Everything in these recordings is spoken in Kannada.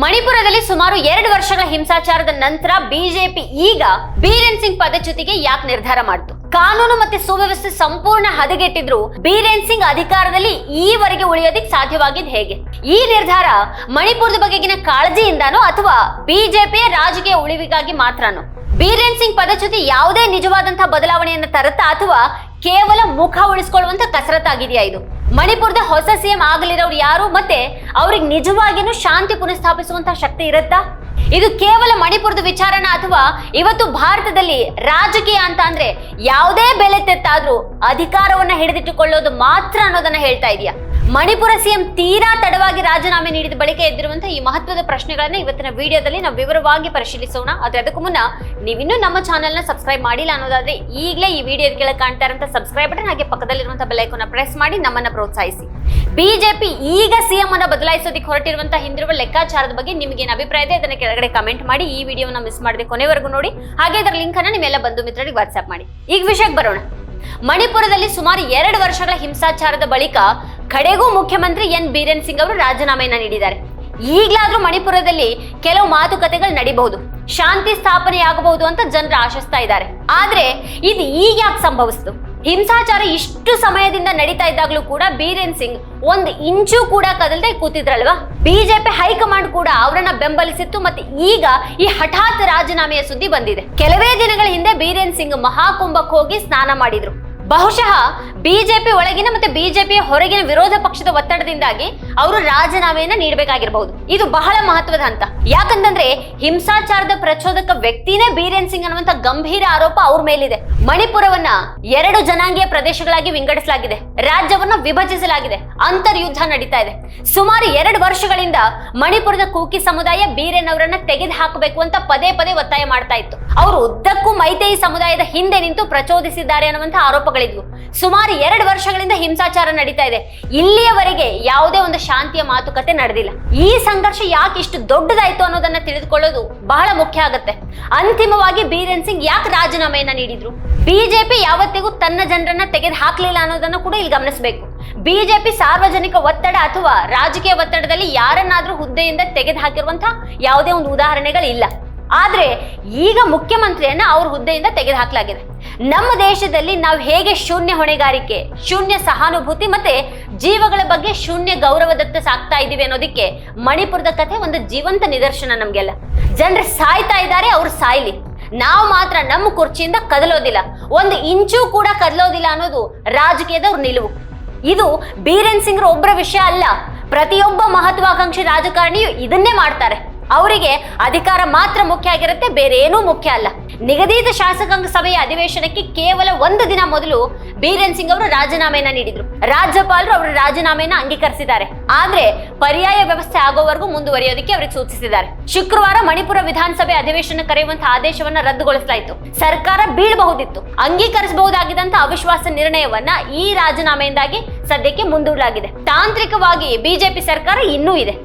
ಮಣಿಪುರದಲ್ಲಿ ಸುಮಾರು ಎರಡು ವರ್ಷಗಳ ಹಿಂಸಾಚಾರದ ನಂತರ ಬಿಜೆಪಿ ಈಗ ಬೀರೇನ್ ಸಿಂಗ್ ಪದಚ್ಯುತಿಗೆ ಯಾಕೆ ನಿರ್ಧಾರ ಮಾಡಿತು? ಕಾನೂನು ಮತ್ತೆ ಸುವ್ಯವಸ್ಥೆ ಸಂಪೂರ್ಣ ಹದಗೆಟ್ಟಿದ್ರು ಬೀರೇನ್ ಸಿಂಗ್ ಅಧಿಕಾರದಲ್ಲಿ ಈವರೆಗೆ ಉಳಿಯೋದಿಕ್ಕೆ ಸಾಧ್ಯವಾಗಿದ್ ಹೇಗೆ? ಈ ನಿರ್ಧಾರ ಮಣಿಪುರದ ಬಗೆಗಿನ ಕಾಳಜಿಯಿಂದಾನೋ ಅಥವಾ ಬಿಜೆಪಿಯ ರಾಜಕೀಯ ಉಳಿವಿಗಾಗಿ ಮಾತ್ರನೋ? ಬೀರೇನ್ ಸಿಂಗ್ ಪದಚ್ಯುತಿ ಯಾವುದೇ ನಿಜವಾದಂತಹ ಬದಲಾವಣೆಯನ್ನು ತರುತ್ತಾ ಅಥವಾ ಕೇವಲ ಮುಖ ಉಳಿಸ್ಕೊಳ್ಳುವಂತ ಕಸರತ್ತಾಗಿದೆಯಾ ಇದು? ಮಣಿಪುರದ ಹೊಸ ಸಿಎಂ ಆಗಲಿರೋರು ಯಾರು ಮತ್ತೆ ಅವ್ರಿಗೆ ನಿಜವಾಗಿಯೂ ಶಾಂತಿ ಪುನಃಸ್ಥಾಪಿಸುವಂತಹ ಶಕ್ತಿ ಇರುತ್ತಾ? ಇದು ಕೇವಲ ಮಣಿಪುರದ ವಿಚಾರನ ಅಥವಾ ಇವತ್ತು ಭಾರತದಲ್ಲಿ ರಾಜಕೀಯ ಅಂತ ಅಂದ್ರೆ ಯಾವುದೇ ಬೆಲೆ ತೆತ್ತಾದ್ರೂ ಅಧಿಕಾರವನ್ನ ಹಿಡಿದಿಟ್ಟುಕೊಳ್ಳೋದು ಮಾತ್ರ ಅನ್ನೋದನ್ನ ಹೇಳ್ತಾ ಇದೆಯಾ? ಮಣಿಪುರ ಸಿಎಂ ತೀರಾ ತಡವಾಗಿ ರಾಜೀನಾಮೆ ನೀಡಿದ ಬಳಿಕ ಎದ್ದಿರುವಂತಹ ಈ ಮಹತ್ವದ ಪ್ರಶ್ನೆಗಳನ್ನ ಇವತ್ತಿನ ವಿಡಿಯೋದಲ್ಲಿ ನಾವು ವಿವರವಾಗಿ ಪರಿಶೀಲಿಸೋಣ. ಆದ್ರೆ ಅದಕ್ಕೂ ಮುನ್ನ ನೀವಿನ್ನೂ ನಮ್ಮ ಚಾನೆಲ್ನ ಸಬ್ಸ್ಕ್ರೈಬ್ ಮಾಡಿಲ್ಲ ಅನ್ನೋದಾದ್ರೆ ಈಗಲೇ ಈ ವಿಡಿಯೋ ಕೆಳಗೆ ಕಾಣ್ತಾ ಇರುವಂತಹ ಸಬ್ಸ್ಕ್ರೈಬ್ ಬಟನ್ ಹಾಗೆ ಪಕ್ಕದಲ್ಲಿರುವಂತಹ ಬೆಲ್ ಐಕಾನ್ ಪ್ರೆಸ್ ಮಾಡಿ ನಮ್ಮನ್ನ ಪ್ರೋತ್ಸಾಹಿಸಿ. ಬಿಜೆಪಿ ಈಗ ಸಿಎಂ ಅನ್ನ ಬದಲಾಯಿಸೋದಕ್ಕೆ ಹೊರಟಿರುವಂತಹ ಹಿಂದಿರುವ ಲೆಕ್ಕಾಚಾರದ ಬಗ್ಗೆ ನಿಮಗೆ ಏನು ಅಭಿಪ್ರಾಯ ಇದೆ ಅದನ್ನ ಕೆಳಗಡೆ ಕಮೆಂಟ್ ಮಾಡಿ. ಈ ವಿಡಿಯೋನ ಮಿಸ್ ಮಾಡದೆ ಕೊನೆವರೆಗೂ ನೋಡಿ. ಹಾಗೆ ಇದರ ಲಿಂಕ್ ಅನ್ನ ನಿಮ್ಮೆಲ್ಲ ಬಂಧು ಮಿತ್ರರಿಗೆ ವಾಟ್ಸ್ಆಪ್ ಮಾಡಿ. ಈಗ ವಿಷಯಕ್ಕೆ ಬರೋಣ. ಮಣಿಪುರದಲ್ಲಿ ಸುಮಾರು ಎರಡು ವರ್ಷಗಳ ಹಿಂಸಾಚಾರದ ಬಳಿಕ ಕಡೆಗೂ ಮುಖ್ಯಮಂತ್ರಿ ಎನ್ ಬೀರೇನ್ ಸಿಂಗ್ ಅವರು ರಾಜೀನಾಮೆಯನ್ನ ನೀಡಿದ್ದಾರೆ. ಈಗಲಾದ್ರೂ ಮಣಿಪುರದಲ್ಲಿ ಕೆಲವು ಮಾತುಕತೆಗಳು ನಡೀಬಹುದು. ಶಾಂತಿ ಸ್ಥಾಪನೆಯಾಗಬಹುದು ಅಂತ ಜನರು ಆಶಿಸ್ತಾ ಇದ್ದಾರೆ. ಆದ್ರೆ ಇದು ಈಗ ಯಾಕೆ ಸಂಭವಿಸ್ತು? ಹಿಂಸಾಚಾರ ಇಷ್ಟು ಸಮಯದಿಂದ ನಡೀತಾ ಇದ್ದಾಗ್ಲೂ ಕೂಡ ಬೀರೇನ್ ಸಿಂಗ್ ಒಂದ್ ಇಂಚು ಕೂಡ ಕದಲ್ದೆ ಕೂತಿದ್ರಲ್ವಾ? ಬಿಜೆಪಿ ಹೈಕಮಾಂಡ್ ಕೂಡ ಅವರನ್ನ ಬೆಂಬಲಿಸಿತ್ತು ಮತ್ತೆ ಈಗ ಈ ಹಠಾತ್ ರಾಜೀನಾಮೆಯ ಸುದ್ದಿ ಬಂದಿದೆ. ಕೆಲವೇ ದಿನಗಳ ಹಿಂದೆ ಬೀರೇನ್ ಸಿಂಗ್ ಮಹಾಕುಂಭಕ್ಕೆ ಹೋಗಿ ಸ್ನಾನ ಮಾಡಿದ್ರು. ಬಹುಶಃ ಬಿಜೆಪಿ ಒಳಗಿನ ಮತ್ತೆ ಬಿಜೆಪಿಯ ಹೊರಗಿನ ವಿರೋಧ ಪಕ್ಷದ ಒತ್ತಡದಿಂದಾಗಿ ಅವರು ರಾಜೀನಾಮೆಯನ್ನ ನೀಡಬೇಕಾಗಿರಬಹುದು. ಇದು ಬಹಳ ಮಹತ್ವದ ಹಂತ. ಯಾಕಂತಂದ್ರೆ ಹಿಂಸಾಚಾರದ ಪ್ರಚೋದಕ ವ್ಯಕ್ತಿನೇ ಬೀರೇನ್ ಸಿಂಗ್ ಅನ್ನುವಂತ ಗಂಭೀರ ಆರೋಪ ಅವ್ರ ಮೇಲಿದೆ. ಮಣಿಪುರವನ್ನ ಎರಡು ಜನಾಂಗೀಯ ಪ್ರದೇಶಗಳಾಗಿ ವಿಂಗಡಿಸಲಾಗಿದೆ. ರಾಜ್ಯವನ್ನ ವಿಭಜಿಸಲಾಗಿದೆ. ಅಂತರ್ಯುದ್ಧ ನಡೀತಾ ಇದೆ. ಸುಮಾರು ಎರಡು ವರ್ಷಗಳಿಂದ ಮಣಿಪುರದ ಕೂಕಿ ಸಮುದಾಯ ಬೀರೇನ್ ಅವರನ್ನ ತೆಗೆದು ಹಾಕಬೇಕು ಅಂತ ಪದೇ ಪದೇ ಒತ್ತಾಯ ಮಾಡ್ತಾ ಇತ್ತು. ಅವರು ಉದ್ದಕ್ಕೂ ಮೈತೇಯಿ ಸಮುದಾಯದ ಹಿಂದೆ ನಿಂತು ಪ್ರಚೋದಿಸಿದ್ದಾರೆ ಅನ್ನುವಂತ ಆರೋಪಗಳಿದ್ವು ಸುಮಾರು ಎರಡು ವರ್ಷಗಳಿಂದ ಹಿಂಸಾಚಾರ ನಡೀತಾ ಇದೆ. ಇಲ್ಲಿಯವರೆಗೆ ಯಾವುದೇ ಒಂದು ಶಾಂತಿಯ ಮಾತುಕತೆ ನಡೆದಿಲ್ಲ. ಈ ಸಂಘರ್ಷ ಯಾಕೆ ಇಷ್ಟು ದೊಡ್ಡದಾಯ್ತು ಅನ್ನೋದನ್ನ ತಿಳಿದುಕೊಳ್ಳೋದು ಬಹಳ ಮುಖ್ಯ ಆಗುತ್ತೆ. ಅಂತಿಮವಾಗಿ ಬೀರೇನ್ ಸಿಂಗ್ ಯಾಕೆ ರಾಜೀನಾಮೆಯನ್ನ ನೀಡಿದ್ರು? ಬಿಜೆಪಿ ಯಾವತ್ತಿಗೂ ತನ್ನ ಜನರನ್ನ ತೆಗೆದು ಹಾಕ್ಲಿಲ್ಲ ಅನ್ನೋದನ್ನ ಕೂಡ ಇಲ್ಲಿ ಗಮನಿಸಬೇಕು. ಬಿಜೆಪಿ ಸಾರ್ವಜನಿಕ ಒತ್ತಡ ಅಥವಾ ರಾಜಕೀಯ ಒತ್ತಡದಲ್ಲಿ ಯಾರನ್ನಾದ್ರೂ ಹುದ್ದೆಯಿಂದ ತೆಗೆದು ಹಾಕಿರುವಂತಹ ಯಾವುದೇ ಒಂದು ಉದಾಹರಣೆಗಳಿಲ್ಲ. ಆದ್ರೆ ಈಗ ಮುಖ್ಯಮಂತ್ರಿಯನ್ನ ಅವ್ರ ಹುದ್ದೆಯಿಂದ ತೆಗೆದುಹಾಕಲಾಗಿದೆ. ನಮ್ಮ ದೇಶದಲ್ಲಿ ನಾವು ಹೇಗೆ ಶೂನ್ಯ ಹೊಣೆಗಾರಿಕೆ, ಶೂನ್ಯ ಸಹಾನುಭೂತಿ ಮತ್ತೆ ಜೀವಗಳ ಬಗ್ಗೆ ಶೂನ್ಯ ಗೌರವದತ್ತ ಸಾಕ್ತಾ ಇದ್ದೀವಿ ಅನ್ನೋದಕ್ಕೆ ಮಣಿಪುರದ ಕಥೆ ಒಂದು ಜೀವಂತ ನಿದರ್ಶನ ನಮ್ಗೆಲ್ಲ. ಜನರು ಸಾಯ್ತಾ ಇದ್ದಾರೆ, ಅವ್ರು ಸಾಯ್ಲಿ. ನಾವು ಮಾತ್ರ ನಮ್ಮ ಕುರ್ಚಿಯಿಂದ ಕದಲೋದಿಲ್ಲ. ಒಂದು ಇಂಚು ಕೂಡ ಕದಲೋದಿಲ್ಲ ಅನ್ನೋದು ರಾಜಕೀಯದವ್ರ ನಿಲುವು. ಇದು ಬೀರೇನ್ ಸಿಂಗ್ರ ಒಬ್ಬರ ವಿಷಯ ಅಲ್ಲ. ಪ್ರತಿಯೊಬ್ಬ ಮಹತ್ವಾಕಾಂಕ್ಷಿ ರಾಜಕಾರಣಿಯು ಇದನ್ನೇ ಮಾಡ್ತಾರೆ. ಅವರಿಗೆ ಅಧಿಕಾರ ಮಾತ್ರ ಮುಖ್ಯ ಆಗಿರುತ್ತೆ, ಬೇರೆ ಏನೂ ಮುಖ್ಯ ಅಲ್ಲ. ನಿಗದಿತ ಶಾಸಕಾಂಗ ಸಭೆಯ ಅಧಿವೇಶನಕ್ಕೆ ಕೇವಲ ಒಂದು ದಿನ ಮೊದಲು ಬೀರೇನ್ ಸಿಂಗ್ ಅವರು ರಾಜೀನಾಮೆಯನ್ನ ನೀಡಿದ್ರು. ರಾಜ್ಯಪಾಲರು ಅವರ ರಾಜೀನಾಮೆಯನ್ನ ಅಂಗೀಕರಿಸಿದ್ದಾರೆ. ಆದ್ರೆ ಪರ್ಯಾಯ ವ್ಯವಸ್ಥೆ ಆಗೋವರೆಗೂ ಮುಂದುವರಿಯೋದಕ್ಕೆ ಅವರಿಗೆ ಸೂಚಿಸಿದ್ದಾರೆ. ಶುಕ್ರವಾರ ಮಣಿಪುರ ವಿಧಾನಸಭೆ ಅಧಿವೇಶನ ಕರೆಯುವಂತಹ ಆದೇಶವನ್ನ ರದ್ದುಗೊಳಿಸಲಾಯಿತು. ಸರ್ಕಾರ ಬೀಳಬಹುದಿತ್ತು. ಅಂಗೀಕರಿಸಬಹುದಾಗಿದ್ದಂತಹ ಅವಿಶ್ವಾಸ ನಿರ್ಣಯವನ್ನ ಈ ರಾಜೀನಾಮೆಯಿಂದಾಗಿ ಸದ್ಯಕ್ಕೆ ಮುಂದೂಡಲಾಗಿದೆ. ತಾಂತ್ರಿಕವಾಗಿ ಬಿಜೆಪಿ ಸರ್ಕಾರ ಇನ್ನೂ ಇದೆ.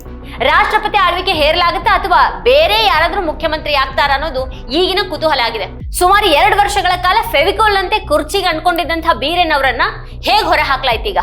ರಾಷ್ಟ್ರಪತಿ ಆಳ್ವಿಕೆ ಹೇರಲಾಗುತ್ತಾ ಅಥವಾ ಬೇರೆ ಯಾರಾದ್ರೂ ಮುಖ್ಯಮಂತ್ರಿ ಆಗ್ತಾರ ಅನ್ನೋದು ಈಗಿನ ಕುತೂಹಲ ಆಗಿದೆ ಸುಮಾರು ಎರಡು ವರ್ಷಗಳ ಕಾಲ ಫೆವಿಕೋಲ್ ಅಂತೆ ಕುರ್ಚಿಗೆ ಅಂಡ್ಕೊಂಡಿದ್ದಂತಹ ಬೀರೇನ್ ಅವರನ್ನ ಹೇಗೆ ಹೊರ ಈಗ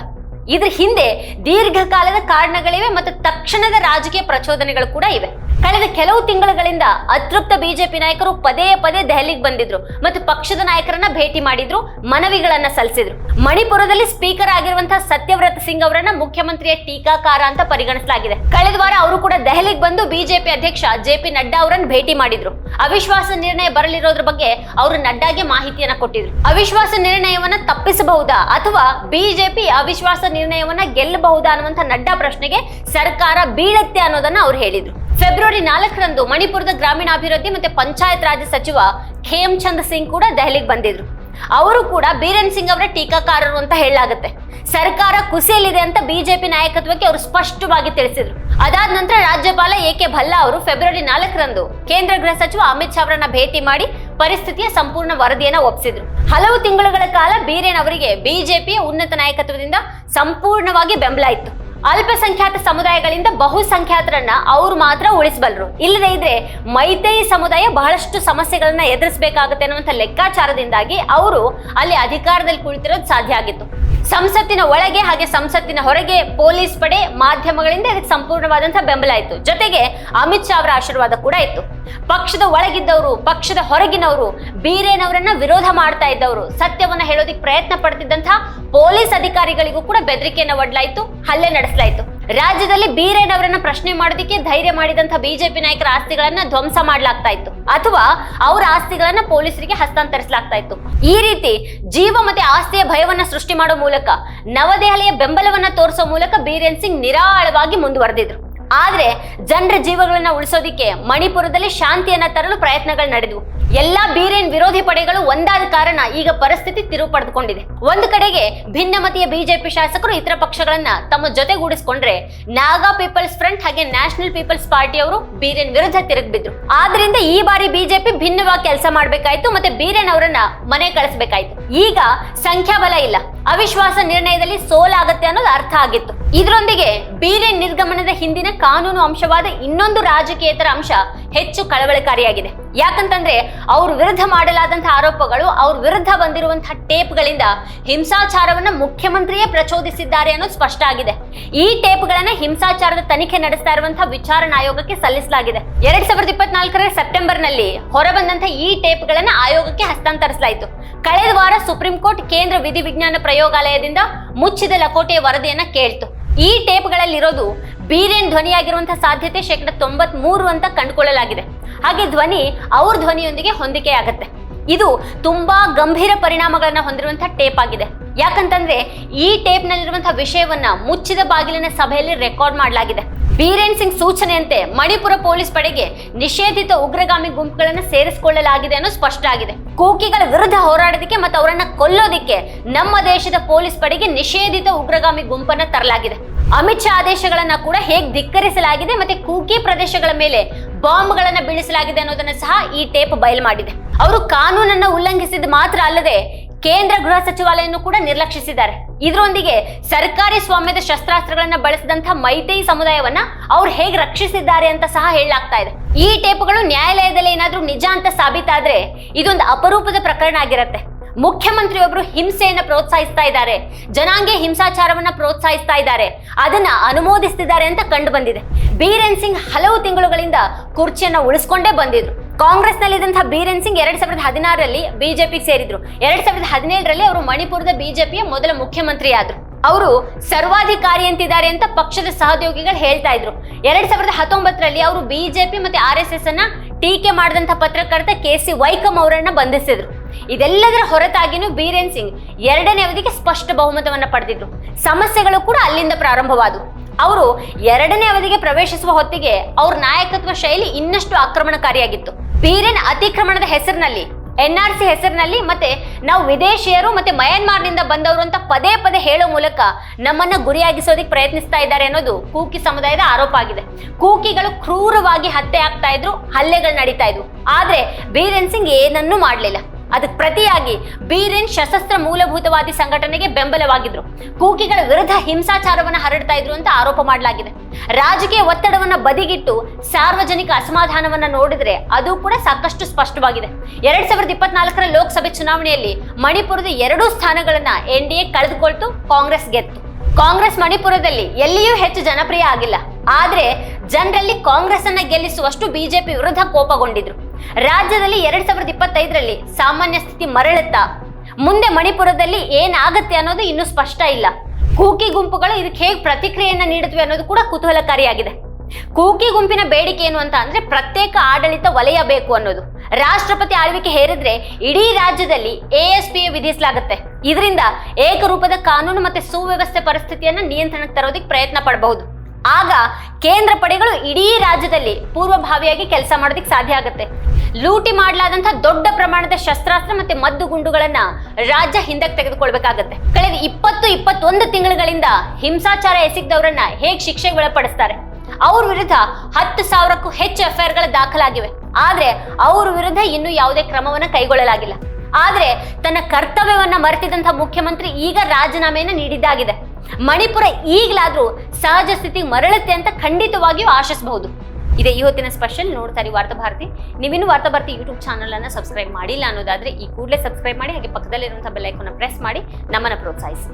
ಇದ್ರ ಹಿಂದೆ ದೀರ್ಘಕಾಲದ ಕಾರಣಗಳಿವೆ ಮತ್ತು ತಕ್ಷಣದ ರಾಜಕೀಯ ಪ್ರಚೋದನೆಗಳು ಕೂಡ ಇವೆ. ಕಳೆದ ಕೆಲವು ತಿಂಗಳುಗಳಿಂದ ಅತೃಪ್ತ ಬಿಜೆಪಿ ನಾಯಕರು ಪದೇ ಪದೇ ದೆಹಲಿಗೆ ಬಂದಿದ್ರು ಮತ್ತು ಪಕ್ಷದ ನಾಯಕರನ್ನ ಭೇಟಿ ಮಾಡಿದ್ರು, ಮನವಿಗಳನ್ನ ಸಲ್ಲಿಸಿದ್ರು. ಮಣಿಪುರದಲ್ಲಿ ಸ್ಪೀಕರ್ ಆಗಿರುವಂತಹ ಸತ್ಯವ್ರತ ಸಿಂಗ್ ಅವರನ್ನ ಮುಖ್ಯಮಂತ್ರಿಯ ಟೀಕಾಕಾರ ಅಂತ ಪರಿಗಣಿಸಲಾಗಿದೆ. ಕಳೆದ ವಾರ ಅವರು ಕೂಡ ದೆಹಲಿಗೆ ಬಂದು ಬಿಜೆಪಿ ಅಧ್ಯಕ್ಷ ಜೆ ಪಿ ನಡ್ಡಾ ಅವರನ್ನು ಭೇಟಿ ಮಾಡಿದ್ರು. ಅವಿಶ್ವಾಸ ನಿರ್ಣಯ ಬರಲಿರೋದ್ರ ಬಗ್ಗೆ ಅವರು ನಡ್ಡಾಗೆ ಮಾಹಿತಿಯನ್ನ ಕೊಟ್ಟಿದ್ರು. ಅವಿಶ್ವಾಸ ನಿರ್ಣಯವನ್ನ ತಪ್ಪಿಸಬಹುದಾ ಅಥವಾ ಬಿಜೆಪಿ ಅವಿಶ್ವಾಸ ನಿರ್ಣಯವನ್ನ ಗೆಲ್ಲಬಹುದಾ ಅನ್ನುವಂತ ನಡ್ಡಾ ಪ್ರಶ್ನೆಗೆ ಸರ್ಕಾರ ಬೀಳತ್ತೆ ಅನ್ನೋದನ್ನ ಅವ್ರು ಹೇಳಿದ್ರು. ಫೆಬ್ರವರಿ ನಾಲ್ಕರಂದು ಮಣಿಪುರದ ಗ್ರಾಮೀಣಾಭಿವೃದ್ಧಿ ಮತ್ತೆ ಪಂಚಾಯತ್ ರಾಜ್ ಸಚಿವ ಖೇಮ್ಚಂದ್ ಸಿಂಗ್ ಕೂಡ ದೆಹಲಿಗೆ ಬಂದಿದ್ರು. ಅವರು ಕೂಡ ಬೀರೇನ್ ಸಿಂಗ್ ಅವರ ಟೀಕಾಕಾರರು ಅಂತ ಹೇಳಲಾಗುತ್ತೆ. ಸರ್ಕಾರ ಕುಸಿಯಲಿದೆ ಅಂತ ಬಿಜೆಪಿ ನಾಯಕತ್ವಕ್ಕೆ ಅವರು ಸ್ಪಷ್ಟವಾಗಿ ತಿಳಿಸಿದ್ರು. ಅದಾದ ನಂತರ ರಾಜ್ಯಪಾಲ ಎ ಕೆ ಭಲ್ಲಾ ಅವರು ಫೆಬ್ರವರಿ ನಾಲ್ಕರಂದು ಕೇಂದ್ರ ಗೃಹ ಸಚಿವ ಅಮಿತ್ ಶಾ ಅವರನ್ನ ಭೇಟಿ ಮಾಡಿ ಪರಿಸ್ಥಿತಿಯ ಸಂಪೂರ್ಣ ವರದಿಯನ್ನ ಒಪ್ಪಿಸಿದ್ರು ಹಲವು ತಿಂಗಳುಗಳ ಕಾಲ ಬೀರೇನ್ ಅವರಿಗೆ ಬಿಜೆಪಿಯ ಉನ್ನತ ನಾಯಕತ್ವದಿಂದ ಸಂಪೂರ್ಣವಾಗಿ ಬೆಂಬಲ ಇತ್ತು. ಅಲ್ಪಸಂಖ್ಯಾತ ಸಮುದಾಯಗಳಿಂದ ಬಹುಸಂಖ್ಯಾತರನ್ನ ಅವ್ರು ಮಾತ್ರ ಉಳಿಸಬಲ್ಲರು ಇಲ್ಲದೆ ಇದ್ರೆ ಮೈತೈ ಸಮುದಾಯ ಬಹಳಷ್ಟು ಸಮಸ್ಯೆಗಳನ್ನ ಎದುರಿಸಬೇಕಾಗುತ್ತೆ ಅನ್ನುವಂಥ ಲೆಕ್ಕಾಚಾರದಿಂದಾಗಿ ಅವರು ಅಲ್ಲಿ ಅಧಿಕಾರದಲ್ಲಿ ಕುಳಿತಿರೋದು ಸಾಧ್ಯ ಆಗಿತ್ತು. ಸಂಸತ್ತಿನ ಒಳಗೆ ಹಾಗೆ ಸಂಸತ್ತಿನ ಹೊರಗೆ ಪೊಲೀಸ್ ಪಡೆ ಮಾಧ್ಯಮಗಳಿಂದ ಇದಕ್ಕೆ ಸಂಪೂರ್ಣವಾದಂತಹ ಬೆಂಬಲ ಇತ್ತು. ಜೊತೆಗೆ ಅಮಿತ್ ಶಾ ಅವರ ಆಶೀರ್ವಾದ ಕೂಡ ಇತ್ತು. ಪಕ್ಷದ ಒಳಗಿದ್ದವರು, ಪಕ್ಷದ ಹೊರಗಿನವರು, ಬೀರೇನವರನ್ನ ವಿರೋಧ ಮಾಡ್ತಾ ಇದ್ದವರು, ಸತ್ಯವನ್ನ ಹೇಳೋದಿಕ್ ಪ್ರಯತ್ನ ಪಡ್ತಿದ್ದಂತಹ ಪೊಲೀಸ್ ಅಧಿಕಾರಿಗಳಿಗೂ ಕೂಡ ಬೆದರಿಕೆಯನ್ನು ಒಡ್ಲಾಯಿತು, ಹಲ್ಲೆ ನಡೆಸಲಾಯ್ತು. ರಾಜ್ಯದಲ್ಲಿ ಬೀರೇನವರನ್ನ ಪ್ರಶ್ನೆ ಮಾಡೋದಕ್ಕೆ ಧೈರ್ಯ ಮಾಡಿದಂತ ಬಿಜೆಪಿ ನಾಯಕರ ಆಸ್ತಿಗಳನ್ನ ಧ್ವಂಸ ಮಾಡಲಾಗ್ತಾ ಇತ್ತು. ಅಥವಾ ಅವರ ಆಸ್ತಿಗಳನ್ನ ಪೊಲೀಸರಿಗೆ ಹಸ್ತಾಂತರಿಸಲಾಗ್ತಾ ಇತ್ತು. ಈ ರೀತಿ ಜೀವ ಮತ್ತೆ ಆಸ್ತಿಯ ಭಯವನ್ನ ಸೃಷ್ಟಿ ಮಾಡೋ ಮೂಲಕ ನವದೆಹಲಿಯ ಬೆಂಬಲವನ್ನ ತೋರಿಸೋ ಮೂಲಕ ಬೀರೇನ್ ಸಿಂಗ್ ನಿರಾಳವಾಗಿ ಮುಂದುವರೆದಿದ್ರು. ಆದ್ರೆ ಜನರ ಜೀವಗಳನ್ನ ಉಳಿಸೋದಿಕ್ಕೆ ಮಣಿಪುರದಲ್ಲಿ ಶಾಂತಿಯನ್ನ ತರಲು ಪ್ರಯತ್ನಗಳು ನಡೆದವು ಎಲ್ಲಾ ಬೀರೇನ್ ವಿರೋಧಿ ಪಡೆಗಳು ಒಂದಾದ ಕಾರಣ ಈಗ ಪರಿಸ್ಥಿತಿ ತಿರುವು ಪಡೆದುಕೊಂಡಿದೆ. ಒಂದು ಕಡೆಗೆ ಭಿನ್ನಮತೀಯ ಬಿಜೆಪಿ ಶಾಸಕರು ಇತರ ಪಕ್ಷಗಳನ್ನ ತಮ್ಮ ಜೊತೆಗೂಡಿಸಿಕೊಂಡ್ರೆ ನಾಗಾ ಪೀಪಲ್ಸ್ ಫ್ರಂಟ್ ಹಾಗೆ ನ್ಯಾಷನಲ್ ಪೀಪಲ್ಸ್ ಪಾರ್ಟಿಯವರು ಬೀರೇನ್ ವಿರುದ್ಧ ತಿರುಗಿಬಿದ್ರು. ಆದ್ರಿಂದ ಈ ಬಾರಿ ಬಿಜೆಪಿ ಭಿನ್ನವಾಗಿ ಕೆಲಸ ಮಾಡ್ಬೇಕಾಯ್ತು ಮತ್ತೆ ಬೀರೇನ್ ಅವರನ್ನ ಮನೆ ಕಳಿಸ್ಬೇಕಾಯ್ತು. ಈಗ ಸಂಖ್ಯಾಬಲ ಇಲ್ಲ. ಅವಿಶ್ವಾಸ ನಿರ್ಣಯದಲ್ಲಿ ಸೋಲಾಗತ್ತೆ ಅನ್ನೋದು ಅರ್ಥ ಆಗಿತ್ತು. ಇದರೊಂದಿಗೆ ಬೀರೆ ನಿರ್ಗಮನದ ಹಿಂದಿನ ಕಾನೂನು ಅಂಶವಾದ ಇನ್ನೊಂದು ರಾಜಕೀಯೇತರ ಅಂಶ ಹೆಚ್ಚು ಕಳವಳಕಾರಿಯಾಗಿದೆ. ಯಾಕಂತಂದ್ರೆ ಅವ್ರ ವಿರುದ್ಧ ಮಾಡಲಾದಂತಹ ಆರೋಪಗಳು ಅವ್ರ ವಿರುದ್ಧ ಬಂದಿರುವಂತಹ ಟೇಪ್ಗಳಿಂದ ಹಿಂಸಾಚಾರವನ್ನ ಮುಖ್ಯಮಂತ್ರಿಯೇ ಪ್ರಚೋದಿಸಿದ್ದಾರೆ ಅನ್ನೋದು ಸ್ಪಷ್ಟ ಆಗಿದೆ. ಈ ಟೇಪ್ಗಳನ್ನ ಹಿಂಸಾಚಾರದ ತನಿಖೆ ನಡೆಸ್ತಾ ಇರುವಂತಹ ವಿಚಾರಣಾ ಆಯೋಗಕ್ಕೆ ಸಲ್ಲಿಸಲಾಗಿದೆ. ಎರಡ್ ಸಾವಿರದ ಇಪ್ಪತ್ನಾಲ್ಕರ ಸೆಪ್ಟೆಂಬರ್ನಲ್ಲಿ ಹೊರಬಂದಂತಹ ಈ ಟೇಪ್ಗಳನ್ನ ಆಯೋಗಕ್ಕೆ ಹಸ್ತಾಂತರಿಸಲಾಯಿತು. ಕಳೆದ ವಾರ ಸುಪ್ರೀಂ ಕೋರ್ಟ್ ಕೇಂದ್ರ ವಿಧಿವಿಜ್ಞಾನ ಪ್ರಯೋಗಾಲಯದಿಂದ ಮುಚ್ಚಿದ ಲಕೋಟೆಯ ವರದಿಯನ್ನ ಕೇಳ್ತು. ಈ ಟೇಪ್ಗಳಲ್ಲಿರೋದು ಬೀರೇನ್ ಧ್ವನಿಯಾಗಿರುವಂತಹ ಸಾಧ್ಯತೆ ಶೇಕಡ ತೊಂಬತ್ ಮೂರು ಅಂತ ಕಂಡುಕೊಳ್ಳಲಾಗಿದೆ. ಹಾಗೆ ಧ್ವನಿ ಅವ್ರ ಧ್ವನಿಯೊಂದಿಗೆ ಹೊಂದಿಕೆ ಆಗುತ್ತೆ. ಇದು ತುಂಬಾ ಗಂಭೀರ ಪರಿಣಾಮಗಳನ್ನ ಹೊಂದಿರುವಂತಹ ಟೇಪ್ ಆಗಿದೆ. ಯಾಕಂತಂದ್ರೆ ಈ ಟೇಪ್ ನಲ್ಲಿರುವಂತಹ ವಿಷಯವನ್ನ ಮುಚ್ಚಿದ ಬಾಗಿಲಿನ ಸಭೆಯಲ್ಲಿ ರೆಕಾರ್ಡ್ ಮಾಡಲಾಗಿದೆ. ಬೀರೇನ್ ಸಿಂಗ್ ಸೂಚನೆಯಂತೆ ಮಣಿಪುರ ಪೊಲೀಸ್ ಪಡೆಗೆ ನಿಷೇಧಿತ ಉಗ್ರಗಾಮಿ ಗುಂಪುಗಳನ್ನು ಸೇರಿಸಿಕೊಳ್ಳಲಾಗಿದೆ ಅನ್ನೋ ಸ್ಪಷ್ಟ ಆಗಿದೆ. ಕೂಕಿಗಳ ವಿರುದ್ಧ ಹೋರಾಡೋದಕ್ಕೆ ಮತ್ತು ಅವರನ್ನ ಕೊಲ್ಲೋದಿಕ್ಕೆ ನಮ್ಮ ದೇಶದ ಪೊಲೀಸ್ ಪಡೆಗೆ ನಿಷೇಧಿತ ಉಗ್ರಗಾಮಿ ಗುಂಪನ್ನ ತರಲಾಗಿದೆ. ಅಮಿತ್ ಶಾ ಆದೇಶಗಳನ್ನ ಕೂಡ ಹೇಗೆ ಧಿಕ್ಕರಿಸಲಾಗಿದೆ ಮತ್ತೆ ಕೂಕಿ ಪ್ರದೇಶಗಳ ಮೇಲೆ ಬಾಂಬ್ಗಳನ್ನ ಬೀಳಿಸಲಾಗಿದೆ ಅನ್ನೋದನ್ನ ಸಹ ಈ ಟೇಪ್ ಬಯಲು ಮಾಡಿದೆ. ಅವರು ಕಾನೂನನ್ನ ಉಲ್ಲಂಘಿಸಿದ ಮಾತ್ರ ಅಲ್ಲದೆ ಕೇಂದ್ರ ಗೃಹ ಸಚಿವಾಲಯವನ್ನು ಕೂಡ ನಿರ್ಲಕ್ಷಿಸಿದ್ದಾರೆ. ಇದರೊಂದಿಗೆ ಸರ್ಕಾರಿ ಸ್ವಾಮ್ಯದ ಶಸ್ತ್ರಾಸ್ತ್ರಗಳನ್ನ ಬಳಸಿದಂತಹ ಮೈತೈ ಸಮುದಾಯವನ್ನ ಅವ್ರು ಹೇಗೆ ರಕ್ಷಿಸಿದ್ದಾರೆ ಅಂತ ಸಹ ಹೇಳಲಾಗ್ತಾ ಇದೆ. ಈ ಟೇಪ್ಗಳು ನ್ಯಾಯಾಲಯದಲ್ಲಿ ಏನಾದ್ರೂ ನಿಜ ಅಂತ ಸಾಬೀತಾದ್ರೆ ಇದೊಂದು ಅಪರೂಪದ ಪ್ರಕರಣ ಆಗಿರತ್ತೆ. ಮುಖ್ಯಮಂತ್ರಿಯೊಬ್ರು ಹಿಂಸೆಯನ್ನ ಪ್ರೋತ್ಸಾಹಿಸ್ತಾ ಇದ್ದಾರೆ. ಜನಾಂಗೀಯ ಹಿಂಸಾಚಾರವನ್ನ ಪ್ರೋತ್ಸಾಹಿಸ್ತಾ ಇದ್ದಾರೆ. ಅದನ್ನ ಅನುಮೋದಿಸ್ತಿದ್ದಾರೆ ಅಂತ ಕಂಡು ಬಂದಿದೆ. ಬೀರೇನ್ ಸಿಂಗ್ ಹಲವು ತಿಂಗಳುಗಳಿಂದ ಕುರ್ಚಿಯನ್ನ ಉಳಿಸ್ಕೊಂಡೇ ಬಂದಿದ್ರು. ಕಾಂಗ್ರೆಸ್ನಲ್ಲಿದ್ದಂಥ ಬೀರೇನ್ ಸಿಂಗ್ ಎರಡ್ ಸಾವಿರದ ಹದಿನಾರರಲ್ಲಿ ಬಿಜೆಪಿಗೆ ಸೇರಿದ್ರು. ಎರಡ್ ಸಾವಿರದ ಹದಿನೇಳರಲ್ಲಿ ಅವರು ಮಣಿಪುರದ ಬಿಜೆಪಿಯ ಮೊದಲ ಮುಖ್ಯಮಂತ್ರಿ ಆದ್ರು ಅವರು ಸರ್ವಾಧಿಕಾರಿ ಅಂತಿದ್ದಾರೆ ಅಂತ ಪಕ್ಷದ ಸಹೋದ್ಯೋಗಿಗಳು ಹೇಳ್ತಾ ಇದ್ರು. ಎರಡ್ ಸಾವಿರದ ಹತ್ತೊಂಬತ್ತರಲ್ಲಿ ಅವರು ಬಿಜೆಪಿ ಮತ್ತೆ ಆರ್ ಎಸ್ ಎಸ್ ಅನ್ನ ಟೀಕೆ ಮಾಡಿದಂತ ಪತ್ರಕರ್ತ ಕೆ ಸಿ ವೈಕಮ್ ಅವರನ್ನ ಬಂಧಿಸಿದ್ರು. ಇದೆಲ್ಲದರ ಹೊರತಾಗಿನೂ ಬೀರೇನ್ ಸಿಂಗ್ ಎರಡನೇ ಅವಧಿಗೆ ಸ್ಪಷ್ಟ ಬಹುಮತವನ್ನು ಪಡೆದಿದ್ರು. ಸಮಸ್ಯೆಗಳು ಕೂಡ ಅಲ್ಲಿಂದ ಪ್ರಾರಂಭವಾದವು. ಅವರು ಎರಡನೇ ಅವಧಿಗೆ ಪ್ರವೇಶಿಸುವ ಹೊತ್ತಿಗೆ ಅವ್ರ ನಾಯಕತ್ವ ಶೈಲಿ ಇನ್ನಷ್ಟು ಆಕ್ರಮಣಕಾರಿಯಾಗಿತ್ತು. ಬೀರೇನ್ ಅತಿಕ್ರಮಣದ ಹೆಸರಿನಲ್ಲಿ ಎನ್ ಆರ್ ಸಿ ಹೆಸರಿನಲ್ಲಿ ಮತ್ತೆ ನಾವು ವಿದೇಶಿಯರು ಮತ್ತೆ ಮಯನ್ಮಾರ್ನಿಂದ ಬಂದವರು ಅಂತ ಪದೇ ಪದೇ ಹೇಳೋ ಮೂಲಕ ನಮ್ಮನ್ನ ಗುರಿಯಾಗಿಸೋದಕ್ಕೆ ಪ್ರಯತ್ನಿಸ್ತಾ ಇದ್ದಾರೆ ಅನ್ನೋದು ಕೂಕಿ ಸಮುದಾಯದ ಆರೋಪ ಆಗಿದೆ. ಕೂಕಿಗಳು ಕ್ರೂರವಾಗಿ ಹತ್ಯೆ ಆಗ್ತಾ ಇದ್ರು, ಹಲ್ಲೆಗಳು ನಡೀತಾ ಇದ್ವು. ಆದ್ರೆ ಬೀರೇನ್ ಸಿಂಗ್ ಏನನ್ನೂ ಮಾಡಲಿಲ್ಲ. ಅದಕ್ಕೆ ಪ್ರತಿಯಾಗಿ ಬೀರಿನ್ ಸಶಸ್ತ್ರ ಮೂಲಭೂತವಾದಿ ಸಂಘಟನೆಗೆ ಬೆಂಬಲವಾಗಿದ್ರು. ಕೂಕಿಗಳ ವಿರುದ್ಧ ಹಿಂಸಾಚಾರವನ್ನು ಹರಡ್ತಾ ಇದ್ರು ಅಂತ ಆರೋಪ ಮಾಡಲಾಗಿದೆ. ರಾಜಕೀಯ ಒತ್ತಡವನ್ನು ಬದಿಗಿಟ್ಟು ಸಾರ್ವಜನಿಕ ಅಸಮಾಧಾನವನ್ನು ನೋಡಿದ್ರೆ ಅದು ಕೂಡ ಸಾಕಷ್ಟು ಸ್ಪಷ್ಟವಾಗಿದೆ. ಎರಡ್ ಸಾವಿರದ ಇಪ್ಪತ್ನಾಲ್ಕರ ಲೋಕಸಭೆ ಚುನಾವಣೆಯಲ್ಲಿ ಮಣಿಪುರದ ಎರಡೂ ಸ್ಥಾನಗಳನ್ನ ಎನ್ ಡಿ ಎ ಕಳೆದುಕೊಳ್ತು, ಕಾಂಗ್ರೆಸ್ ಗೆತ್ತು. ಕಾಂಗ್ರೆಸ್ ಮಣಿಪುರದಲ್ಲಿ ಎಲ್ಲಿಯೂ ಹೆಚ್ಚು ಜನಪ್ರಿಯ ಆಗಿಲ್ಲ. ಆದ್ರೆ ಜನರಲ್ಲಿ ಕಾಂಗ್ರೆಸ್ ಅನ್ನ ಗೆಲ್ಲಿಸುವಷ್ಟು ಬಿಜೆಪಿ ವಿರುದ್ಧ ಕೋಪಗೊಂಡಿದ್ರು. ರಾಜ್ಯದಲ್ಲಿ ಎರಡ್ ಸಾವಿರದ ಇಪ್ಪತ್ತೈದರಲ್ಲಿ ಸಾಮಾನ್ಯ ಸ್ಥಿತಿ ಮರಳುತ್ತಾ, ಮುಂದೆ ಮಣಿಪುರದಲ್ಲಿ ಏನಾಗತ್ತೆ ಅನ್ನೋದು ಇನ್ನೂ ಸ್ಪಷ್ಟ ಇಲ್ಲ. ಕೂಕಿ ಗುಂಪುಗಳು ಇದಕ್ಕೆ ಹೇಗೆ ಪ್ರತಿಕ್ರಿಯೆಯನ್ನ ನೀಡುತ್ತವೆ ಅನ್ನೋದು ಕೂಡ ಕುತೂಹಲಕಾರಿಯಾಗಿದೆ. ಕೂಕಿ ಗುಂಪಿನ ಬೇಡಿಕೆ ಏನು ಅಂತ ಅಂದ್ರೆ ಪ್ರತ್ಯೇಕ ಆಡಳಿತ ವಲಯ ಬೇಕು ಅನ್ನೋದು. ರಾಷ್ಟ್ರಪತಿ ಆಳ್ವಿಕೆ ಹೇರಿದ್ರೆ ಇಡೀ ರಾಜ್ಯದಲ್ಲಿ ಎಎಸ್ಪಿ ವಿಧಿಸಲಾಗುತ್ತೆ. ಇದರಿಂದ ಏಕರೂಪದ ಕಾನೂನು ಮತ್ತೆ ಸುವ್ಯವಸ್ಥೆ ಪರಿಸ್ಥಿತಿಯನ್ನು ನಿಯಂತ್ರಣಕ್ಕೆ ತರೋದಕ್ಕೆ ಪ್ರಯತ್ನ ಪಡಬಹುದು. ಆಗ ಕೇಂದ್ರ ಪಡೆಗಳು ಇಡೀ ರಾಜ್ಯದಲ್ಲಿ ಪೂರ್ವಭಾವಿಯಾಗಿ ಕೆಲಸ ಮಾಡೋದಕ್ಕೆ ಸಾಧ್ಯ ಆಗುತ್ತೆ. ಲೂಟಿ ಮಾಡಲಾದಂತಹ ದೊಡ್ಡ ಪ್ರಮಾಣದ ಶಸ್ತ್ರಾಸ್ತ್ರ ಮತ್ತೆ ಮದ್ದು ಗುಂಡುಗಳನ್ನ ರಾಜ್ಯ ಹಿಂದಕ್ಕೆ ತೆಗೆದುಕೊಳ್ಬೇಕಾಗತ್ತೆ. ಕಳೆದ ಇಪ್ಪತ್ತು ಇಪ್ಪತ್ತೊಂದು ತಿಂಗಳುಗಳಿಂದ ಹಿಂಸಾಚಾರ ಎಸಗಿದವರನ್ನ ಹೇಗೆ ಶಿಕ್ಷೆಗೆ ಒಳಪಡಿಸ್ತಾರೆ? ಅವ್ರ ವಿರುದ್ಧ ಹತ್ತು ಸಾವಿರಕ್ಕೂ ಹೆಚ್ಚು ಎಫ್ಐಆರ್ಗಳು ದಾಖಲಾಗಿವೆ. ಆದ್ರೆ ಅವ್ರ ವಿರುದ್ಧ ಇನ್ನೂ ಯಾವುದೇ ಕ್ರಮವನ್ನ ಕೈಗೊಳ್ಳಲಾಗಿಲ್ಲ. ಆದ್ರೆ ತನ್ನ ಕರ್ತವ್ಯವನ್ನ ಮರೆತಿದಂತಹ ಮುಖ್ಯಮಂತ್ರಿ ಈಗ ರಾಜೀನಾಮೆಯನ್ನು ನೀಡಿದ್ದಾಗಿದೆ. ಮಣಿಪುರ ಈಗಲಾದ್ರೂ ಸಹಜ ಸ್ಥಿತಿ ಮರಳುತ್ತೆ ಅಂತ ಖಂಡಿತವಾಗಿಯೂ ಆಶಿಸಬಹುದು. ಇದೇ ಇವತ್ತಿನ ಸ್ಪೆಷಲ್ ನೋಡ್ತಾರೆ ವಾರ್ತಾ ಭಾರತಿ. ನೀವಿನ್ನು ವಾರ್ತಾ ಭಾರತಿ ಯೂಟ್ಯೂಬ್ ಚಾನಲ್ ಅನ್ನ ಸಬ್ಸ್ಕ್ರೈಬ್ ಮಾಡಿಲ್ಲ ಅನ್ನೋದಾದ್ರೆ ಈ ಕೂಡಲೇ ಸಬ್ಸ್ಕ್ರೈಬ್ ಮಾಡಿ, ಹಾಗೆ ಪಕ್ಕದಲ್ಲಿರುವಂತಹ ಬೆಲ್ ಐಕಾನ್ ಪ್ರೆಸ್ ಮಾಡಿ, ನಮ್ಮನ್ನ ಪ್ರೋತ್ಸಾಹಿಸಿ.